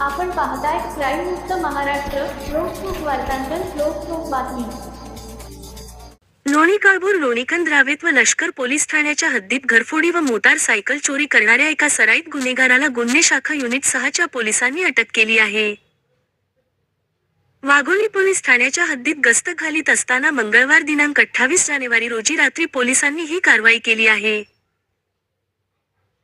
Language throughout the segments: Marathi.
आपण पाहताय क्राईम मुक्त महाराष्ट्र लोकसुख वार्तांकन लोकसुख बातमी. लोणी काळभोर लोणीकंद रावेत व लष्कर पोलीस ठाण्याच्या हद्दीत घरफोडी व मोटार सायकल चोरी करणाऱ्या एका सराईत गुन्हेगाराला गुन्हे शाखा युनिट सहाच्या पोलिसांनी अटक केली आहे. वाघोली पोलीस ठाण्याच्या हद्दीत गस्त घालीत असताना मंगळवार दिनांक अठ्ठावीस जानेवारी रोजी रात्री पोलिसांनी ही कारवाई केली आहे.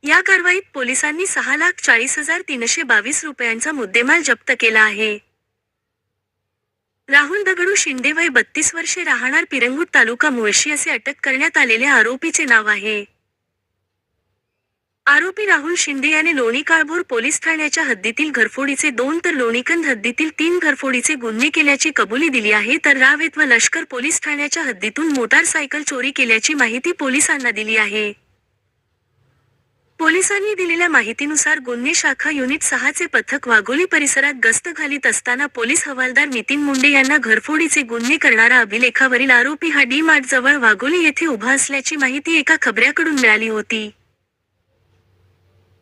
या कारवाईत पोलिसांनी सहा लाख चाळीस हजार तीनशे बावीस रुपयांचा मुद्देमाल जप्त केला आहे. राहुल दगडू शिंदे वय बत्तीस वर्षे राहणार पिरंगूट तालुका मुळशी असे अटक करण्यात आलेल्या आरोपीचे नाव आहे. आरोपी राहुल शिंदे याने लोणी काळभोर पोलीस ठाण्याच्या हद्दीतील घरफोडीचे दोन तर लोणीकंद हद्दीतील तीन घरफोडीचे गुन्हे केल्याची कबुली दिली आहे तर रावेत व लष्कर पोलीस ठाण्याच्या हद्दीतून मोटारसायकल चोरी केल्याची माहिती पोलिसांना दिली आहे. पोलिसांनी दिलेल्या माहितीनुसार गुन्हे शाखा युनिट सहाचे पथक वाघोली परिसरात गस्त घालीत असताना पोलीस हवालदार नितीन मुंडे यांना घरफोडीचे गुन्हे करणारा अभिलेखावरील आरोपी हा डी मार्ट जवळ वाघोली येथे उभा असल्याची माहिती एका खबऱ्याकडून मिळाली होती.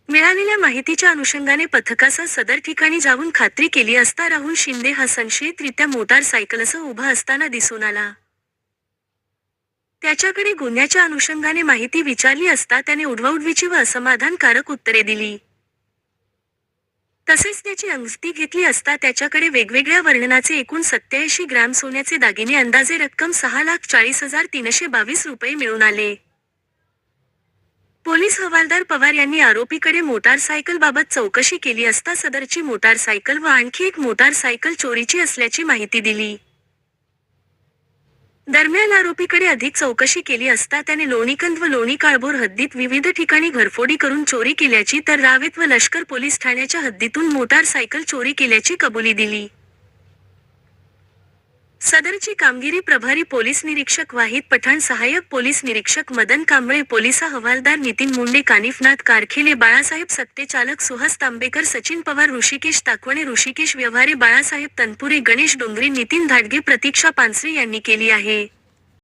मिळालेल्या माहितीच्या अनुषंगाने पथकासह सदर ठिकाणी जाऊन खात्री केली असता राहुल शिंदे हा संशयितरित्या मोटारसायकलसह उभा असताना दिसून आला. त्याच्याकडे गुन्ह्याच्या अनुषंगाने माहिती विचारली असता त्याने उडवाउडवीची व असमाधानकारक उत्तरे दिली. तसेच त्याची अंगस्ती घेतली असता त्याच्याकडे वेगवेगळ्या वर्णनाचे एकूण सत्याऐंशी ग्रॅम सोन्याचे दागिने अंदाजे रक्कम सहा लाख चाळीस हजार तीनशे बावीस रुपये मिळून आले. पोलीस हवालदार पवार यांनी आरोपीकडे मोटारसायकल बाबत चौकशी केली असता सदरची मोटारसायकल व आणखी एक मोटारसायकल चोरीची असल्याची माहिती दिली. दरम्यान आरोपीकडे अधिक चौकशी केली असता त्याने लोणीकंद व लोणी काळभोर हद्दीत विविध ठिकाणी घरफोडी करून चोरी केल्याची तर रावेत व लष्कर पोलीस ठाण्याच्या हद्दीतून मोटारसायकल चोरी केल्याची कबुली दिली. सदरची कामगिरी प्रभारी पोलीस निरीक्षक वाहिद पठाण सहाय्यक पोलीस निरीक्षक मदन कांबळे पोलिसा हवालदार नितीन मुंडे कानिफनाथ कारखेले बाळासाहेब सत्तेचालक सुहास तांबेकर सचिन पवार ऋषिकेश ताकवणे ऋषिकेश व्यवहारे बाळासाहेब तनपुरे गणेश डोंगरे नितीन धाडगे प्रतीक्षा पानसरे यांनी केली आहे.